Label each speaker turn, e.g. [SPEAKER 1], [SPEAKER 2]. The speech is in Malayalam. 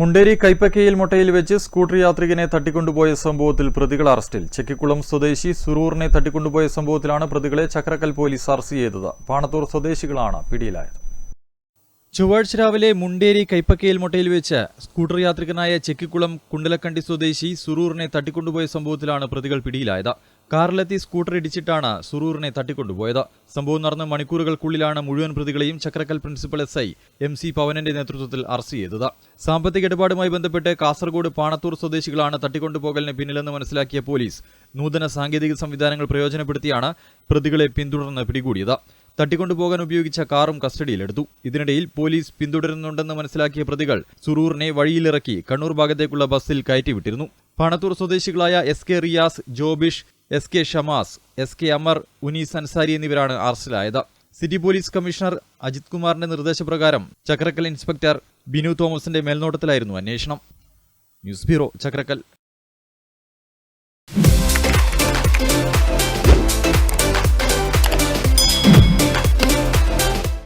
[SPEAKER 1] മുണ്ടേരി കൈപ്പക്കയിൽ മുട്ടയിൽ വെച്ച് സ്കൂട്ടർ യാത്രികനെ തട്ടിക്കൊണ്ടുപോയ സംഭവത്തിൽ പ്രതികൾ അറസ്റ്റിൽ. ചെക്കിക്കുളം സ്വദേശി സുറൂറിനെ തട്ടിക്കൊണ്ടുപോയ സംഭവത്തിലാണ് പ്രതികളെ ചക്രക്കൽ പോലീസ് അറസ്റ്റ് ചെയ്തത്. പാണത്തൂർ സ്വദേശികളാണ് പിടിയിലായത്. ചൊവ്വാഴ്ച രാവിലെ മുണ്ടേരി കൈപ്പക്കയിൽ മുട്ടയിൽ വെച്ച് സ്കൂട്ടർ യാത്രികനായ ചെക്കിക്കുളം കുണ്ടലക്കണ്ടി സ്വദേശി സുറൂറിനെ തട്ടിക്കൊണ്ടുപോയ സംഭവത്തിലാണ് പ്രതികൾ പിടിയിലായത്. കാറിലെത്തി സ്കൂട്ടർ ഇടിച്ചിട്ടാണ് സുറൂറിനെ തട്ടിക്കൊണ്ടുപോയത്. സംഭവം നടന്ന മണിക്കൂറുകൾക്കുള്ളിലാണ് മുഴുവൻ പ്രതികളെയും Chakkarakkal principal S I M C പവനന്റെ നേതൃത്വത്തിൽ അറസ്റ്റ് ചെയ്തത്. സാമ്പത്തിക ഇടപാടുമായി ബന്ധപ്പെട്ട് കാസർഗോഡ് പാണത്തൂർ സ്വദേശികളാണ് തട്ടിക്കൊണ്ടുപോകലിന് പിന്നിലെന്ന് മനസ്സിലാക്കിയ പോലീസ് നൂതന സാങ്കേതിക സംവിധാനങ്ങൾ പ്രയോജനപ്പെടുത്തിയാണ് പ്രതികളെ പിന്തുടർന്ന് പിടികൂടിയത്. തട്ടിക്കൊണ്ടുപോകാൻ ഉപയോഗിച്ച കാറും കസ്റ്റഡിയിലെടുത്തു. ഇതിനിടയിൽ പോലീസ് പിന്തുടരുന്നുണ്ടെന്ന് മനസ്സിലാക്കിയ പ്രതികൾ സുറൂറിനെ വഴിയിലിറക്കി കണ്ണൂർ ഭാഗത്തേക്കുള്ള ബസ്സിൽ കയറ്റിവിട്ടിരുന്നു. പാണത്തൂർ സ്വദേശികളായ S K Riyas Jobish S K Shamas S K Amar Unees Ansari എന്നിവരാണ് അറസ്റ്റിലായത്. സിറ്റി പോലീസ് കമ്മീഷണർ അജിത് കുമാറിന്റെ നിർദ്ദേശപ്രകാരം ചക്രക്കൽ ഇൻസ്പെക്ടർ ബിനു തോമസിന്റെ മേൽനോട്ടത്തിലായിരുന്നു അന്വേഷണം. News bureau Chakkarakkal.